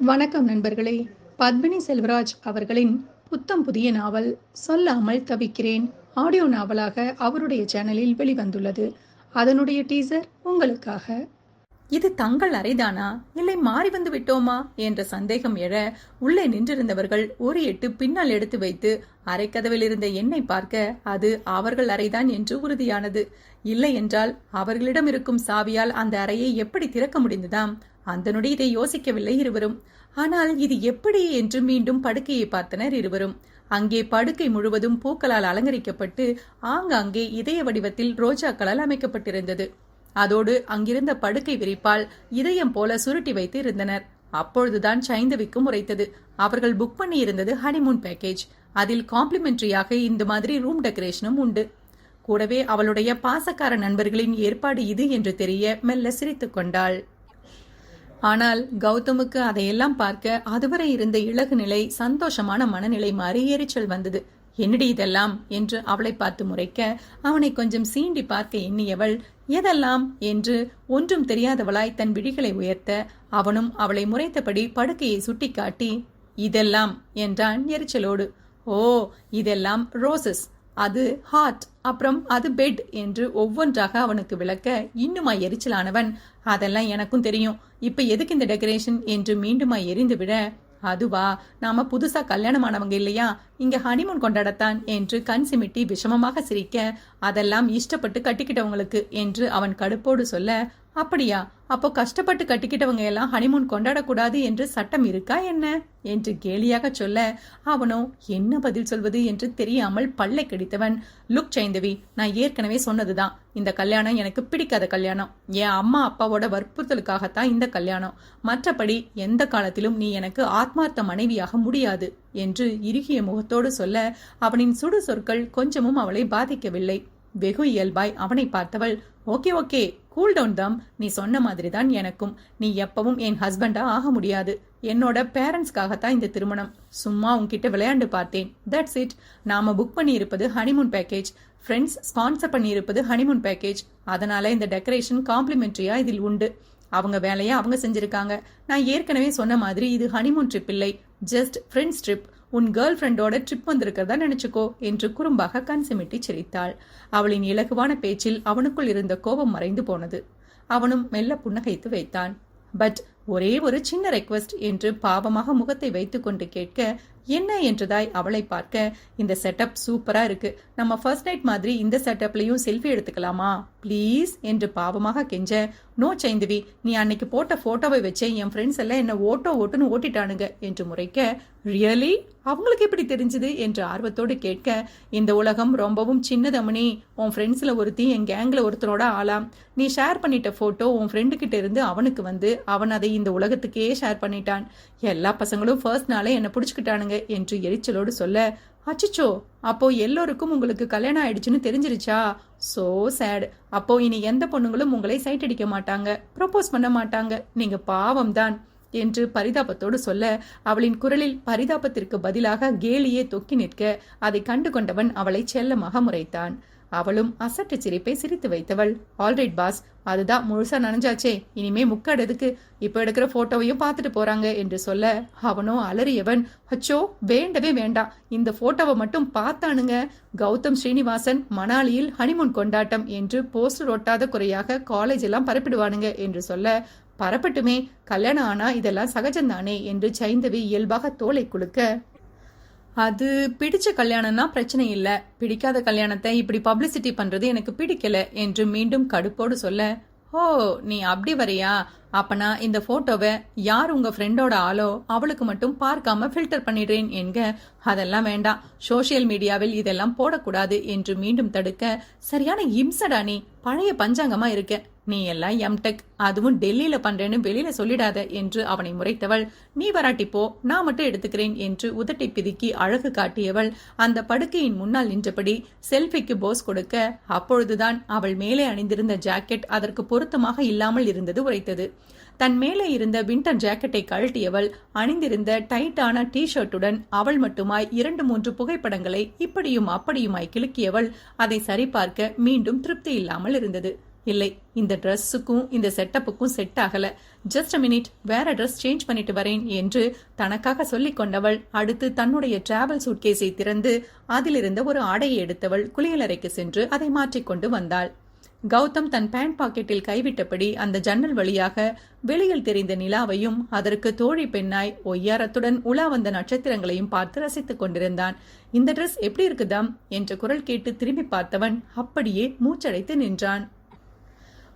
வணக்கம் நண்பர்களே. பத்மினி செல்வராஜ் அவர்களின் புத்தம் புதிய நாவல் சொல்லாமல் தவிக்கிறேன் ஆடியோ நாவலாக அவருடைய சேனலில் வெளிவந்துள்ளது. அதனுடைய டீசர் உங்களுக்காக. இது தங்கள் அறைதானா? இல்லை மாறி வந்து விட்டோமா? என்ற சந்தேகம் எழ உள்ளே நின்றிருந்தவர்கள் ஒரு எட்டு பின்னால் எடுத்து வைத்து அறைக்கதவில் இருந்த எண்ணை பார்க்க அது அவர்கள் அறைதான் என்று உறுதியானது. இல்லை என்றால் அவர்களிடம் இருக்கும் சாவியால் அந்த அறையை எப்படி திறக்க முடிந்ததாம்? அந்த நொடி இதை யோசிக்கவில்லை இருவரும். ஆனால் இது எப்படி? என்று மீண்டும் படுக்கையை பார்த்தனர் இருவரும். அங்கே படுக்கை முழுவதும் பூக்களால் அலங்கரிக்கப்பட்டு ஆங்காங்கே இதய வடிவத்தில் ரோஜாக்களால் அமைக்கப்பட்டிருந்தது. அதோடு அங்கிருந்த படுக்கை விரிப்பால் இதயம் போல சுருட்டி வைத்து இருந்தனர். அப்பொழுதுதான் சைந்தவிக்கும் உரைத்தது அவர்கள் புக் பண்ணி இருந்தது ஹனிமூன் பேக்கேஜ். அதில் காம்ப்ளிமெண்டரியாக இந்த மாதிரி ரூம் டெக்கரேஷனும் உண்டு. கூடவே அவளுடைய பாசக்கார நண்பர்களின் ஏற்பாடு இது என்று தெரிய மெல்ல சிரித்துக் கொண்டாள். ஆனால் கௌதமுக்கு அதையெல்லாம் பார்க்க அதுவரை இருந்த இலகு நிலை சந்தோஷமான மனநிலை மாறி எரிச்சல் வந்தது. என்னடி இதெல்லாம்? என்று அவளை பார்த்து முறைக்க அவனை கொஞ்சம் சீண்டி பார்க்க எண்ணியவள் எதெல்லாம்? என்று ஒன்றும் தெரியாதவளாய் தன் விழிகளை உயர்த்த அவனும் அவளை முறைத்தபடி படுக்கையை சுட்டிக்காட்டி இதெல்லாம்? என்றான் எரிச்சலோடு. ஓ இதெல்லாம் ரோசஸ். அது ஹார்ட் அப்புறம் அது பெட் என்று ஒவ்வொன்றாக அவனுக்கு விளக்க இன்னுமா எரிச்சலானவன். அதெல்லாம் எனக்கும் தெரியும். இப்ப எதுக்கு இந்த டெக்கரேஷன் என்று மீண்டுமா எரிந்து விட அதுவா நாம புதுசா கல்யாணமானவங்க இல்லையா? இங்க ஹனிமூன் கொண்டாடத்தான் என்று கண் சிமிட்டி விஷமமாக சிரிக்க அதெல்லாம் இஷ்டப்பட்டு கட்டிக்கிட்டவங்களுக்கு என்று அவன் கடுப்போடு சொல்ல அப்படியா? அப்போ கஷ்டப்பட்டு கட்டிக்கிட்டவங்க எல்லாம் ஹனிமூன் கொண்டாடக்கூடாது என்று சட்டம் இருக்கா என்ன? என்று கேலியாக சொல்ல அவனோ என்ன பதில் சொல்வது என்று தெரியாமல் பல்லை கடித்தவன். லுக் சைந்தவி நான் ஏற்கனவே சொன்னதுதான். இந்த கல்யாணம் எனக்கு பிடிக்காத கல்யாணம். என் அம்மா அப்பாவோட வற்புறுத்தலுக்காகத்தான் இந்த கல்யாணம். மற்றபடி எந்த காலத்திலும் நீ எனக்கு ஆத்மார்த்த மனைவியாக முடியாது என்று இறுகிய முகத்தோடு சொல்ல அவனின் சுடு சொற்கள் கொஞ்சமும் அவளை பாதிக்கவில்லை. வெகு இயல்பாய் அவனை பார்த்தவள் ஓகே ஓகே கூல் டவுன் தான் நீ சொன்ன மாதிரி தான் எனக்கும். நீ எப்பவும் என் ஹஸ்பண்டா ஆக முடியாது. என்னோட பேரண்ட்ஸ்க்காகத்தான் இந்த திருமணம். சும்மா உன்கிட்ட விளையாண்டு பார்த்தேன். தட்ஸ் இட் நாம புக் பண்ணியிருப்பது ஹனிமூன் பேக்கேஜ் ஃப்ரெண்ட்ஸ் ஸ்பான்சர் பண்ணியிருப்பது ஹனிமூன் பேக்கேஜ் அதனால இந்த டெக்கரேஷன் காம்ப்ளிமெண்ட்ரியா இதில் உண்டு. அவங்க வேலையை அவங்க செஞ்சிருக்காங்க. நான் ஏற்கனவே சொன்ன மாதிரி இது ஹனிமூன் ட்ரிப் இல்லை. ஜஸ்ட் ஃப்ரெண்ட்ஸ் ட்ரிப் உன் கேர்ள் ஃப்ரெண்டோட ட்ரிப் வந்திருக்கிறதா நினைச்சுக்கோ என்று குறும்பாக கண் சிமிட்டி சிரித்தாள். அவளின் இலகுவான பேச்சில் அவனுக்குள் இருந்த கோபம் மறைந்து போனது. அவனும் மெல்ல புன்னகைத்து வைத்தான். பட் ஒரே ஒரு சின்ன ரெக்வெஸ்ட் என்று பாவமாக முகத்தை வைத்துக்கொண்டு கேட்க என்ன என்றதாய் அவளை பார்க்க இந்த செட்டப் சூப்பரா இருக்கு. நம்ம ஃபர்ஸ்ட் நைட் மாதிரி இந்த செட்டப்லயும் செல்ஃபி எடுத்துக்கலாமா? ப்ளீஸ் என்று பாவமாக கெஞ்ச. நோ சைந்தவி நீ அன்னைக்கு போட்ட போட்டோவை வச்சே என் ஃப்ரெண்ட்ஸ் எல்லாம் என்ன ஓட்டோ ஓட்டுன்னு ஓட்டிட்டானுங்க என்று முறைக்க ரியலி அவங்களுக்கு எப்படி தெரிஞ்சது? என்று ஆர்வத்தோடு கேட்க இந்த உலகம் ரொம்பவும் சின்னதமணி உன் ஃப்ரெண்ட்ஸில் ஒருத்தி என் கேங்கில் ஒருத்தரோட ஆளாம். நீ ஷேர் பண்ணிட்ட ஃபோட்டோ உன் ஃப்ரெண்டுக்கிட்ட இருந்து அவனுக்கு வந்து அவன் அதை இந்த உலகத்துக்கே ஷேர் பண்ணிட்டான். எல்லா பசங்களும் ஃபர்ஸ்ட் நாளே என்ன பிடிச்சிக்கிட்டானுங்க என்று எரிச்சலோடு சொல்ல அச்சிச்சோ அப்போ எல்லோருக்கும் உங்களுக்கு கல்யாணம் ஆயிடுச்சுன்னு தெரிஞ்சிருச்சா? சோ சேட் அப்போ இனி எந்த பொண்ணுங்களும் உங்களை சைட் அடிக்க மாட்டாங்க ப்ரொப்போஸ் பண்ண மாட்டாங்க. நீங்க பாவம் தான் என்று பரிதாபத்தோடு சொல்ல அவளின் குரலில் பரிதாபத்திற்கு பதிலாக கேலியே தொக்கி நிற்க அதை கண்டு கொண்டவன் அவளை செல்லமாக முறைத்தான். அவளும் அசட்டு சிரிப்பை சிரித்து வைத்தவள். ஆல்ரைட் பாஸ் அதுதான் முழுசா நனைஞ்சாச்சே. இனிமே முக்கடதுக்கு இப்ப எடுக்கிற போட்டோவையும் பார்த்துட்டு போறாங்க என்று சொல்ல அவனோ அலறியவன். அச்சோ வேண்டவே வேண்டாம் இந்த போட்டோவை மட்டும் பார்த்தானுங்க. கௌதம் ஸ்ரீனிவாசன் மணாலியில் ஹனிமூன் கொண்டாட்டம் என்று போஸ்டர் ஒட்டாத குறையாக காலேஜ் எல்லாம் பரப்பிடுவானுங்க என்று சொல்ல பரப்பட்டுமே. கல்யாணம் ஆனா இதெல்லாம் சகஜம்தானே? என்று சைந்தவி இயல்பாக தோலை குலுக்க அது பிடிச்ச கல்யாணம்னா பிரச்சனை இல்ல. பிடிக்காத கல்யாணத்தை இப்படி பப்ளிசிட்டி பண்றது எனக்கு பிடிக்கல என்று மீண்டும் கடுப்போடு சொல்ல ஓ நீ அப்படி வரியா? அப்பனா இந்த போட்டோவை யார் உங்க ஃப்ரெண்டோட ஆளோ அவளுக்கு மட்டும் பார்க்காம ஃபில்டர் பண்ணிடுறேன் என்க அதெல்லாம் வேண்டாம். சோசியல் மீடியாவில் இதெல்லாம் போடக்கூடாது என்று மீண்டும் தடுக்க சரியான இம்சடா நீ பழைய பஞ்சாங்கமா இருக்க. நீ எல்லாம் எம்டெக் அதுவும் டெல்லியில பண்றேன்னு வெளியில சொல்லிடாத என்று அவனை முறைத்தவள். நீ வராட்டி போ நான் மட்டும் எடுத்துக்கிறேன் என்று உதட்டை பிதுக்கி அழகு காட்டியவள். அந்த படுக்கையின் முன்னால் நின்றபடி செல்ஃபிக்கு போஸ் கொடுக்க அப்பொழுதுதான் அவள் மேலே அணிந்திருந்த ஜாக்கெட் அதற்கு பொருத்தமாக இல்லாமல் இருந்தது உரைத்தது. தன் மேலே இருந்த வின்டர் ஜாக்கெட்டை கழட்டியவள் அணிந்திருந்த டைட்டான டி ஷர்ட்டுடன் அவள் மட்டுமாய் இரண்டு மூன்று புகைப்படங்களை இப்படியும் அப்படியுமாய் கிழக்கியவள் அதை சரிபார்க்க மீண்டும் திருப்தி இல்லாமல் இருந்தது. இல்லை இந்த ட்ரெஸ்ஸுக்கும் இந்த செட்டப்புக்கும் செட் ஆகல. ஜஸ்ட் அ மினிட் வேற ட்ரெஸ் சேஞ்ச் பண்ணிட்டு வரேன் என்று தனக்காக சொல்லிக் கொண்டவள் அடுத்து தன்னுடைய டிராவல் சூட்கேஸை திறந்து அதிலிருந்த ஒரு ஆடையை எடுத்தவள் குளியலறைக்கு சென்று அதை மாற்றிக்கொண்டு வந்தாள். கௌதம் தன் பேண்ட் பாக்கெட்டில் கைவிட்டபடி அந்த ஜன்னல் வழியாக வெளியில் தெரிந்த நிலாவையும் அதற்கு தோழி பெண்ணாய் ஒய்யாரத்துடன் உலா வந்த நட்சத்திரங்களையும் பார்த்து ரசித்துக் கொண்டிருந்தான். இந்த ட்ரெஸ் எப்படி இருக்குதாம்? என்ற குரல் கேட்டு திரும்பி பார்த்தவன் அப்படியே மூச்சடைத்து நின்றான்.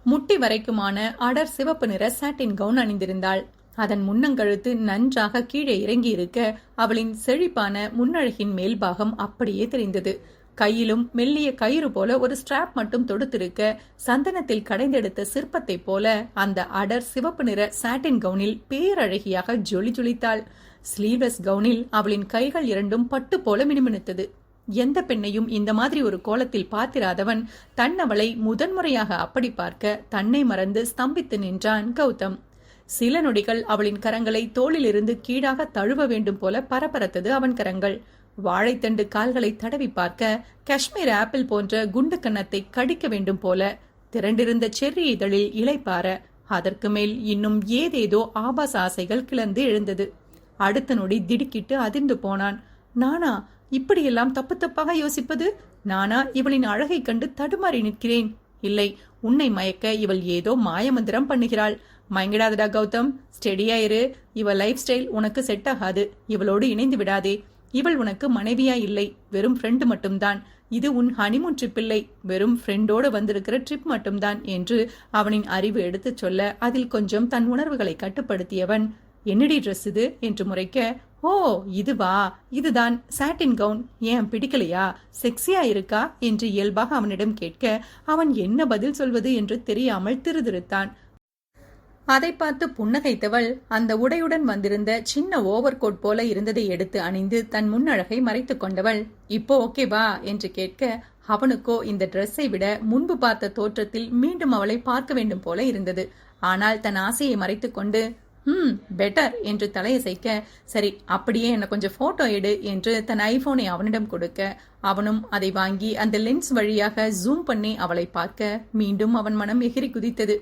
முட்டி வரைக்குமான அடர் சிவப்பு நிற சாட்டின் கவுன் அணிந்திருந்தாள். அதன் முன்னங்கழுத்து நன்றாக கீழே இறங்கி இருக்க அவளின் செழிப்பான முன்னழகின் மேல்பாகம் அப்படியே தெரிந்தது. கையிலும் மெல்லிய கயிறு போல ஒரு ஸ்ட்ராப் மட்டும் தொடுத்திருக்க சந்தனத்தில் கடைந்தெடுத்த சிற்பத்தைப் போல அந்த அடர் சிவப்பு நிற சாட்டின் கவுனில் பேரழகியாக ஜொலி ஜொலித்தாள். ஸ்லீவ்லெஸ் கவுனில் அவளின் கைகள் இரண்டும் பட்டு போல மினுமினுத்தது. எந்த பெண்ணையும் இந்த மாதிரி ஒரு கோலத்தில் பார்த்திராதவன் தன்னவளை முதன்முறையாக அப்படி பார்க்க தன்னை மறந்து ஸ்தம்பித்து நின்றான் கௌதம். சில நொடிகள் அவளின் கரங்களை தோளிலிருந்து கீழாக தழுவ வேண்டும் போல பரபரத்தது அவன் கரங்கள். வாழைத்தண்டு கால்களை தடவி பார்க்க காஷ்மீர் ஆப்பிள் போன்ற குண்டு கன்னத்தை கடிக்க வேண்டும் போல திரண்டிருந்த செர்ரி இதழில் இலைப்பார அதற்கு மேல் இன்னும் ஏதேதோ ஆபாச ஆசைகள் கிளந்து எழுந்தது. அடுத்த நொடி திடுக்கிட்டு அதிர்ந்து போனான். நானா இப்படியெல்லாம் தப்பு தப்பாக யோசிப்பது? நானா இவளின் அழகை கண்டு தடுமாறி நிற்கிறேன். இல்லை உன்னை மயக்க இவள் ஏதோ மாயமந்திரம் பண்ணுகிறாள். மயங்கிடாதடா கௌதம். ஸ்டெடியா இரு. இவள் லைஃப் ஸ்டைல் உனக்கு செட் ஆகாது. இவளோடு இணைந்து விடாதே. இவள் உனக்கு மனைவியா இல்லை. வெறும் ஃப்ரெண்டு மட்டும்தான். இது உன் ஹனிமூன் ட்ரிப் இல்லை. வெறும் ஃப்ரெண்டோடு வந்திருக்கிற ட்ரிப் மட்டும்தான் என்று அவனின் அறிவு எடுத்துச் சொல்ல அதில் கொஞ்சம் தன் உணர்வுகளை கட்டுப்படுத்தியவன். என்னடி ட்ரெஸ் இது? என்று முறைக்க ஓ இதுவா? இதுதான் சாட்டின் கவுன் ஏன் பிடிக்கலையா? செக்ஸியா இருக்கா? என்று இயல்பாக அவனிடம் கேட்க அவன் என்ன பதில் சொல்வது என்று தெரியாமல் திருதிருத்தான். அதை பார்த்து புன்னகைத்தவள் அந்த உடையுடன் வந்திருந்த சின்ன ஓவர் கோட் போல இருந்ததை எடுத்து அணிந்து தன் முன்னழகை மறைத்து கொண்டவள். இப்போ ஓகேவா என்று கேட்க அவனுக்கோ இந்த ட்ரெஸ்ஸை விட முன்பு பார்த்த தோற்றத்தில் மீண்டும் அவளை பார்க்க வேண்டும் போல இருந்தது. ஆனால் தன் ஆசையை மறைத்துக்கொண்டு ம் பெட்டர் என்று தலையசைக்க சரி அப்படியே என்ன கொஞ்சம் போட்டோ எடு என்று தன் ஐபோனை அவனிடம் கொடுக்க அவனும் அதை வாங்கி அந்த லென்ஸ் வழியாக ஜூம் பண்ணி அவளை பார்க்க மீண்டும் அவன் மனம் எகிரி குதித்தது.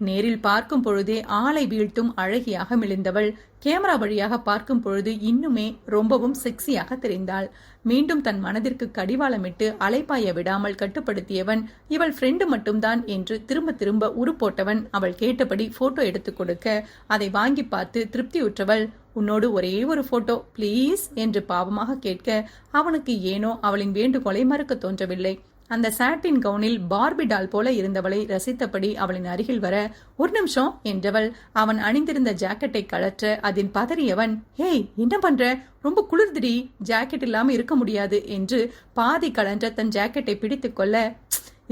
நேரில் பார்க்கும் பொழுதே ஆளை வீழ்த்தும் அழகியாக மிளிந்தவள். கேமரா வழியாக பார்க்கும் பொழுது இன்னுமே ரொம்பவும் செக்ஸியாக தெரிந்தாள். மீண்டும் தன் மனதிற்கு கடிவாளமிட்டு அலைப்பாய விடாமல் கட்டுப்படுத்தியவன் இவள் ஃப்ரெண்டு மட்டும்தான் என்று திரும்ப திரும்ப உருப்போட்டவன் அவள் கேட்டபடி போட்டோ எடுத்துக் கொடுக்க அதை வாங்கி பார்த்து திருப்தியுற்றவள் உன்னோடு ஒரே ஒரு போட்டோ ப்ளீஸ் என்று பாவமாக கேட்க அவனுக்கு ஏனோ அவளின் வேண்டுகோளை மறுக்க தோன்றவில்லை. அந்த சாட்டின் கவுனில் பார்பி டால் போல இருந்தவளை ரசித்தபடி அவளின் அருகில் வர ஒரு நிமிஷம் என்றவள் அவன் அணிந்திருந்த ஜாக்கெட்டை கழற்ற அதில் பதறியவன் ஹேய் என்ன பண்ற? ரொம்ப குளிர்திடி. ஜாக்கெட் இல்லாம இருக்க முடியாது என்று பாதி கலன்ற தன் ஜாக்கெட்டை பிடித்துக்கொள்ள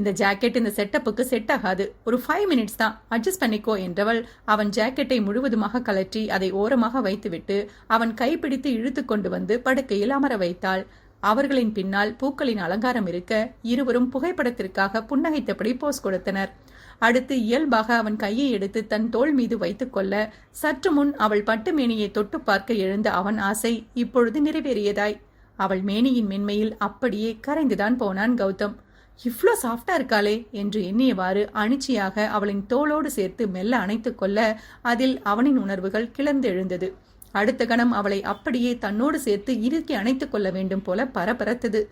இந்த ஜாக்கெட் இந்த செட்டப்புக்கு செட் ஆகாது. ஒரு ஃபைவ் மினிட்ஸ் தான். அட்ஜஸ்ட் பண்ணிக்கோ என்றவள் அவன் ஜாக்கெட்டை முழுவதுமாக கலற்றி அதை ஓரமாக வைத்துவிட்டு அவன் கைப்பிடித்து இழுத்து கொண்டு வந்து படுக்கையில் அமர வைத்தாள். அவர்களின் பின்னால் பூக்களின் அலங்காரம் இருக்க இருவரும் புகைப்படத்திற்காக புன்னகைத்தபடி போஸ் கொடுத்தனர். அடுத்து இயல்பாக அவன் கையை எடுத்து தன் தோள் மீது வைத்துக்கொள்ள சற்று முன் அவள் பட்டு மேனியை தொட்டு பார்க்க எழுந்த அவன் ஆசை இப்பொழுது நிறைவேறியதாய். அவள் மேனியின் மென்மையில் அப்படியே கரைந்துதான் போனான் கௌதம். இவ்ளோ சாஃப்டா இருக்காளே என்று எண்ணியவாறு அணிச்சியாக அவளின் தோளோடு சேர்த்து மெல்ல அணைத்துக் கொள்ள அதில் அவனின் உணர்வுகள் கிளர்ந்து எழுந்தது அடுத்த கணம் அவளை அப்படியே தன்னோடு சேர்த்து இறுக்கி அணைத்துக் கொள்ள வேண்டும் போல பரபரத்தது.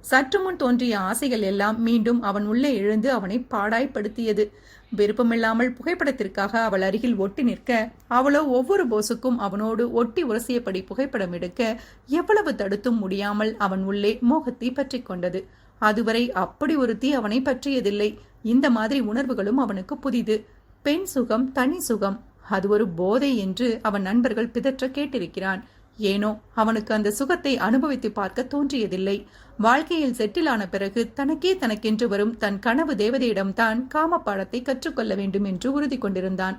சற்று முன் தோன்றிய ஆசைகள் எல்லாம் மீண்டும் அவன் உள்ளே எழுந்து அவனை பாடாய்ப்படுத்தியது. விருப்பமில்லாமல் புகைப்படத்திற்காக அவள் அருகில் ஒட்டி நிற்க அவளோ ஒவ்வொரு போசுக்கும் அவனோடு ஒட்டி உரசியபடி புகைப்படம் எடுக்க எவ்வளவு தடுத்தும் முடியாமல் அவன் உள்ளே மோகத்தை பற்றி கொண்டது. அதுவரை அப்படி ஒருத்தி அவனை பற்றியதில்லை. இந்த மாதிரி உணர்வுகளும் அவனுக்கு புதிது. பெண் சுகம் தனி சுகம். அது ஒரு போதை என்று அவன் நண்பர்கள் பிதற்ற கேட்டிருக்கிறான். ஏனோ அவனுக்கு அந்த சுகத்தை அனுபவித்து பார்க்க தோன்றியதில்லை. வாழ்க்கையில் செட்டில் ஆன பிறகு தனக்கே தனக்கென்று வரும் தன் கனவு தேவதையிடம்தான் காம பாடத்தை கற்றுக்கொள்ள வேண்டும் என்று உறுதி கொண்டிருந்தான்.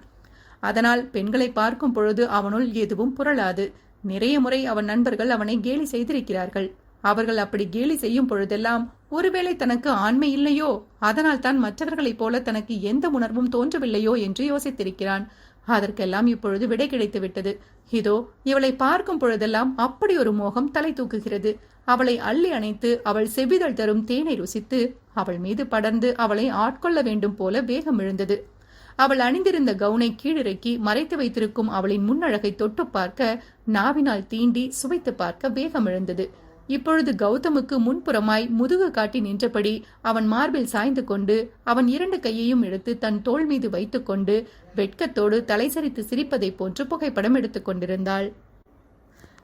அதனால் பெண்களை பார்க்கும் பொழுது அவனுள் எதுவும் புரளாது. நிறைய முறை அவன் நண்பர்கள் அவனை கேலி செய்திருக்கிறார்கள். அவர்கள் அப்படி கேலி செய்யும் பொழுதெல்லாம் ஒருவேளை தனக்கு ஆண்மை இல்லையோ? அதனால் தான் மற்றவர்களைப் போல தனக்கு எந்த உணர்வும் தோன்றவில்லையோ என்று யோசித்திருக்கிறான். அதற்கெல்லாம் இப்பொழுது விடை கிடைத்து விட்டது. இதோ இவளை பார்க்கும் பொழுதெல்லாம் அப்படி ஒரு மோகம் தலை தூக்குகிறது. அவளை அள்ளி அணைத்து அவள் செவிதழ் தரும் தேனை ருசித்து அவள் மீது படர்ந்து அவளை ஆட்கொள்ள வேண்டும் போல வேகம் எழுந்தது. அவள் அணிந்திருந்த கவுனை கீழிறக்கி மறைத்து வைத்திருக்கும் அவளின் முன்னழகை தொட்டு பார்க்க நாவினால் தீண்டி சுவைத்து பார்க்க வேகம் எழுந்தது. இப்பொழுது கௌதமுக்கு முன்புறமாய் முதுகு காட்டி நின்றபடி அவன் மார்பில் சாய்ந்து கொண்டு அவன் இரண்டு கையையும் எடுத்து தன் தோள் மீது வைத்துக்கொண்டு வெட்கத்தோடு தலைசரித்து சிரிப்பதைப் போன்று புகைப்படம் எடுத்துக் கொண்டிருந்தாள்.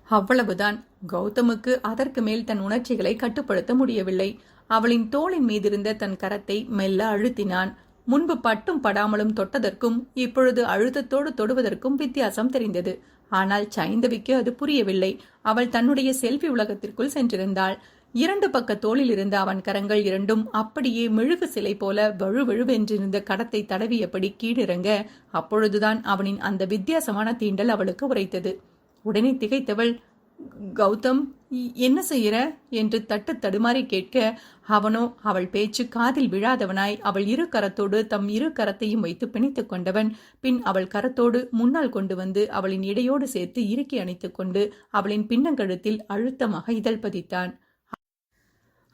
அவ்வளவுதான். கௌதமுக்கு அதற்கு மேல் தன் உணர்ச்சிகளை கட்டுப்படுத்த முடியவில்லை. அவளின் தோளின் மீதிருந்த தன் கரத்தை மெல்ல அழுத்தினான். முன்பு பட்டும் படாமலும் தொட்டதற்கும் இப்பொழுது அழுத்தத்தோடு தொடுவதற்கும் வித்தியாசம் தெரிந்தது. ஆனால் சைந்தவிக்கு அது புரியவில்லை. அவள் தன்னுடைய செல்ஃபி உலகத்திற்குள் சென்றிருந்தாள். இரண்டு பக்க தோளில் இருந்த அவன் கரங்கள் இரண்டும் அப்படியே மெழுகு சிலை போல வழுவழுவென்றிருந்த கடத்தை தடவியபடி கீழிறங்க அப்பொழுதுதான் அவனின் அந்த வித்தியாசமான தீண்டல் அவளுக்கு உரைத்தது. உடனே திகைத்தவள் கௌதம் என்ன செய்யற? என்று தட்டு தடுமாறி கேட்க அவனோ அவள் பேச்சு காதில் விழாதவனாய். அவள் இரு கரத்தோடு தம் இரு கரத்தையும் வைத்து பிணைத்துக் கொண்டவன். பின் அவள் கரத்தோடு முன்னால் கொண்டு வந்து அவளின் இடையோடு சேர்த்து இறுக்கி அணைத்துக் கொண்டு அவளின் பின்னங்கழுத்தில் அழுத்தமாக இதழ் பதித்தான்.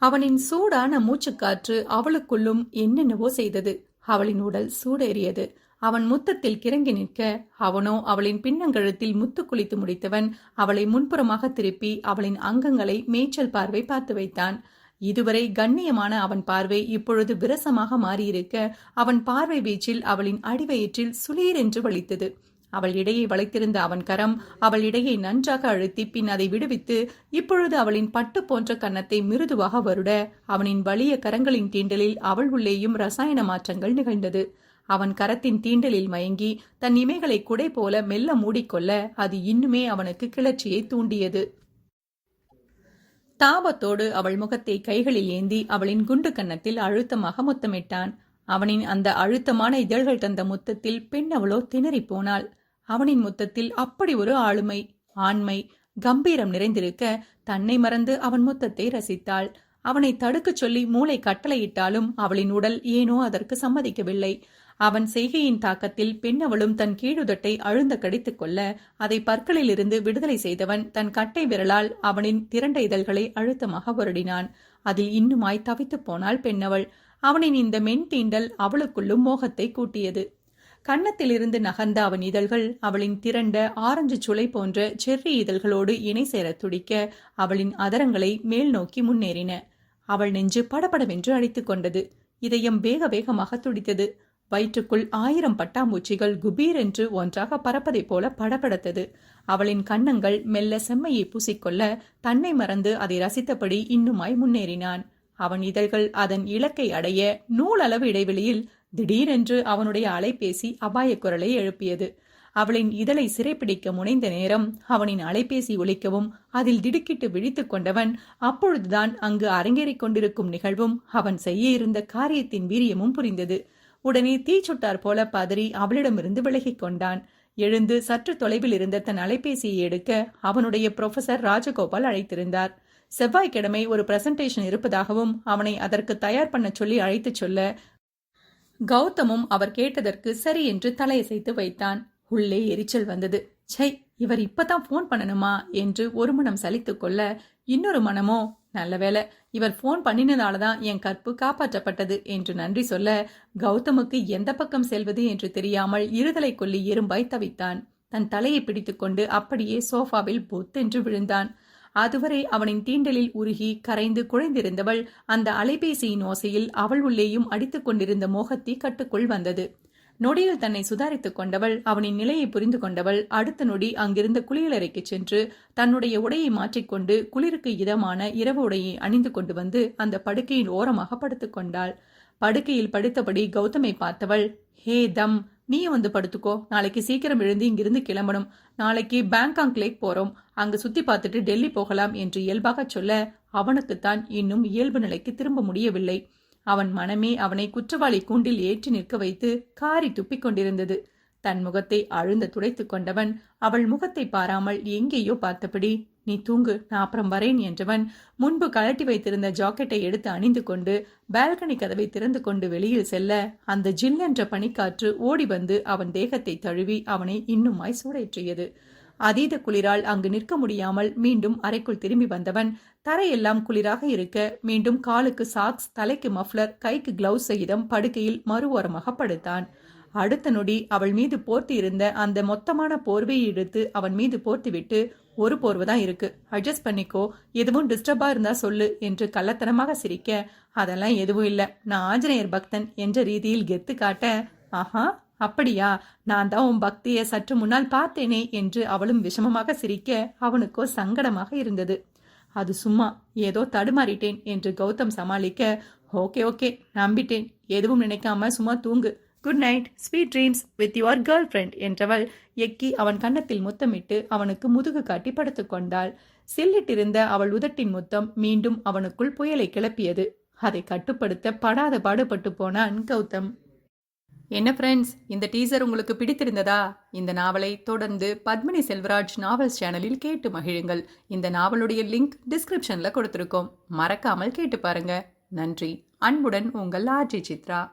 அவனின் சூடான மூச்சுக்காற்று அவளுக்குள்ளும் என்னென்னவோ செய்தது. அவளின் உடல் சூடேறியது. அவன் முத்தத்தில் கிறங்கி நிற்க அவனோ அவளின் பின்னங்கழுத்தில் முத்து குளித்து முடித்தவன் அவளை முன்புறமாக திருப்பி அவளின் அங்கங்களை மேய்ச்சல் பார்வை பார்த்து வைத்தான். இதுவரை கண்ணியமான அவன் பார்வை இப்பொழுது விரசமாக மாறியிருக்க அவன் பார்வை வீச்சில் அவளின் அடிவயிற்றில் சுளீர் என்று வலித்தது. அவள் இடையை வளைத்திருந்த அவன் கரம் அவள் இடையை நன்றாக அழுத்தி பின் அதை விடுவித்து இப்பொழுது அவளின் பட்டு போன்ற கன்னத்தை மிருதுவாக வருட அவனின் வலிய கரங்களின் தீண்டலில் அவள் உள்ளேயும் ரசாயன மாற்றங்கள் நிகழ்ந்தது. அவன் கரத்தின் தீண்டலில் மயங்கி தன் இமைகளை குடை போல மெல்ல மூடிக்கொள்ள அது இன்னுமே அவனுக்கு கிளர்ச்சியை தூண்டியது. தாபத்தோடு அவள் முகத்தை கைகளில் ஏந்தி அவளின் குண்டு கன்னத்தில் அழுத்தமாக முத்தமிட்டான். அவனின் அந்த அழுத்தமான இதழ்கள் தந்த முத்தத்தில் பெண் அவளோ திணறி போனாள். அவனின் முத்தத்தில் அப்படி ஒரு ஆளுமை ஆண்மை கம்பீரம் நிறைந்திருக்க தன்னை மறந்து அவன் முத்தத்தை ரசித்தாள். அவனை தடுக்கச் சொல்லி மூளை கட்டளையிட்டாலும் அவளின் உடல் ஏனோ அதற்கு சம்மதிக்கவில்லை. அவன் செய்கையின் தாக்கத்தில் பெண்ணவளும் தன் கீழுதட்டை அழுந்த கடித்துக் கொள்ள அதை பற்களிலிருந்து விடுதலை செய்தவன் தன் கட்டை விரலால் அவனின் திரண்ட இதழ்களை அழுத்தமாக வருடினான். அதில் இன்னுமாய் தவித்துப் போனாள் பெண்ணவள். அவனின் இந்த மென் தீண்டல் அவளுக்குள்ளும் மோகத்தை கூட்டியது. கன்னத்திலிருந்து நகர்ந்த அவன் இதழ்கள் அவளின் திரண்ட ஆரஞ்சு சுளை போன்ற செர்ரி இதழ்களோடு இணை சேரத் துடிக்க அவளின் அதரங்களை மேல் நோக்கி முன்னேறின. அவள் நெஞ்சு படபடவென்று அடித்துக் கொண்டது. இதயம் வேக வேகமாக துடித்தது. வயிற்றுக்குள் ஆயிரம் பட்டாம்பூச்சிகள் குபீர் என்று ஒன்றாக பறப்பதைப் போல படபடத்தது. அவளின் கன்னங்கள் மெல்ல செம்மையை பூசிக்கொள்ள தன்னை மறந்து அதை ரசித்தபடி இன்னுமாய் முன்னேறினான். அவன் இதழ்கள் அதன் இலக்கை அடைய நூலளவு இடைவெளியில் திடீரென்று அவனுடைய அலைபேசி அபாயக் குரலை எழுப்பியது. அவளின் இதழை சிறைப்பிடிக்க முனைந்த நேரம் அவனின் அலைபேசி ஒலிக்கவும் அதில் திடுக்கிட்டு விழித்துக் கொண்டவன் அப்பொழுதுதான் அங்கு அரங்கேறிக் கொண்டிருக்கும் நிகழ்வும் அவன் செய்ய இருந்த காரியத்தின் வீரியமும் புரிந்தது. உடனே தீச்சுட்டார் போல பதறி அவளிடமிருந்து விலகிக் கொண்டான். எழுந்து சற்று தொலைவில் இருந்த தன் அலைபேசியை எடுக்க அவனுடைய புரொஃபசர் ராஜகோபால் அழைத்திருந்தார். செவ்வாய்க்கிழமை ஒரு பிரசன்டேஷன் இருப்பதாகவும் அவனை அதற்கு தயார் பண்ண சொல்லி அழைத்துச் சொல்ல கௌதமும் அவர் கேட்டதற்கு சரி என்று தலையசைத்து வைத்தான். உள்ளே எரிச்சல் வந்தது. சை இவர் இப்பதான் ஃபோன் பண்ணணுமா? என்று ஒரு மனம் சலித்துக் கொள்ள இன்னொரு மனமோ நல்ல வேலை இவர் ஃபோன் பண்ணினதால தான் என் கற்பு காப்பாற்றப்பட்டது என்று நன்றி சொல்ல கௌதமுக்கு எந்த பக்கம் செல்வது என்று தெரியாமல் இருதலை கொல்லி எறும்பாய் தவித்தான். தன் தலையை பிடித்துக்கொண்டு அப்படியே சோஃபாவில் பொத்தென்று விழுந்தான். அதுவரை அவனின் தீண்டலில் உருகி கரைந்து குழைந்திருந்தவள் அந்த அலைபேசியின் ஓசையில் அவள் உள்ளேயும் அடித்துக் கொண்டிருந்த மோகத்தி கட்டுக்குள் வந்தது. நொடியில் தன்னை சுதாரித்துக் கொண்டவள் அவனின் நிலையை புரிந்து கொண்டவள் அடுத்த நொடி அங்கிருந்த குளியலறைக்கு சென்று தன்னுடைய உடையை மாற்றிக்கொண்டு குளிருக்கு இதமான இரவு உடையை அணிந்து கொண்டு வந்து அந்த படுக்கையின் ஓரமாக படுத்துக் கொண்டாள். படுக்கையில் படுத்தபடி கௌதமை பார்த்தவள் ஹே தம் நீ வந்து படுத்துக்கோ. நாளைக்கு சீக்கிரம் எழுந்து இங்கிருந்து கிளம்பணும். நாளைக்கு பேங்காங் லேக் போறோம். அங்கு சுத்தி பார்த்துட்டு டெல்லி போகலாம் என்று இயல்பாக சொல்ல அவனுக்குத்தான் இன்னும் இயல்பு நிலைக்கு திரும்ப முடியவில்லை. அவன் மனமே அவனை குற்றவாளி கூண்டில் ஏற்றி நிற்க வைத்து காரி துப்பிக் கொண்டிருந்தது. தன் முகத்தை அழுந்த துடைத்து கொண்டவன் அவள் முகத்தை பாராமல் எங்கேயோ பார்த்தபடி நீ தூங்கு நான் அப்புறம் வரேன் என்றவன் முன்பு கழட்டி வைத்திருந்த ஜாக்கெட்டை எடுத்து அணிந்து கொண்டு பால்கனி கதவை திறந்து கொண்டு வெளியில் செல்ல அந்த ஜில்லென்ற பனிக்காற்று ஓடி வந்து அவன் தேகத்தை தழுவி அவனை இன்னுமாய் சூடேற்றியது. அதீத குளிரால் அங்கு நிற்க முடியாமல் மீண்டும் அறைக்குள் திரும்பி வந்தவன் தரையெல்லாம் குளிராக இருக்க மீண்டும் காலுக்கு சாக்ஸ் தலைக்கு மஃப்ளர் கைக்கு கிளவுஸ் சகிதம் படுக்கையில் மறு படுத்தான். அடுத்த நொடி அவள் மீது போர்த்தி இருந்த அந்த மொத்தமான போர்வையை எடுத்து அவன் மீது போர்த்திவிட்டு ஒரு போர்வை தான் இருக்கு. அட்ஜஸ்ட் பண்ணிக்கோ. எதுவும் டிஸ்டர்பா இருந்தா சொல்லு என்று கள்ளத்தனமாக சிரிக்க அதெல்லாம் எதுவும் இல்ல. நான் ஆஞ்சநேயர் பக்தன் என்ற ரீதியில் கெத்து காட்ட ஆஹா அப்படியா? நான் தான் உன் பக்தியை சற்று முன்னால் பார்த்தேனே என்று அவளும் விஷமமாக சிரிக்க அவனுக்கோ சங்கடமாக இருந்தது. அது சும்மா ஏதோ தடுமாறிட்டேன் என்று கௌதம் சமாளிக்க ஓகே ஓகே நம்பிட்டேன். எதுவும் நினைக்காம சும்மா தூங்கு. Good night sweet dreams with your girl friend என்றவள் எக்கி அவன் கன்னத்தில் முத்தமிட்டு அவனுக்கு முதுகு காட்டி படுத்துக் கொண்டாள். சில்லிட்டிருந்த அவள் உதட்டின் முத்தம் மீண்டும் அவனுக்குள் புயலை கிளப்பியது. அதை கட்டுப்படுத்த படாத பாடுபட்டு போனான் கௌதம். என்ன ஃப்ரெண்ட்ஸ் இந்த டீசர் உங்களுக்கு பிடித்திருந்ததா? இந்த நாவலை தொடர்ந்து பத்மினி செல்வராஜ் நாவல்ஸ் சேனலில் கேட்டு மகிழுங்கள். இந்த நாவலுடைய லிங்க் டிஸ்கிரிப்ஷனில் கொடுத்துருக்கோம். மறக்காமல் கேட்டு பாருங்க. நன்றி. அன்புடன் உங்கள் ஆர்ஜி சித்ரா.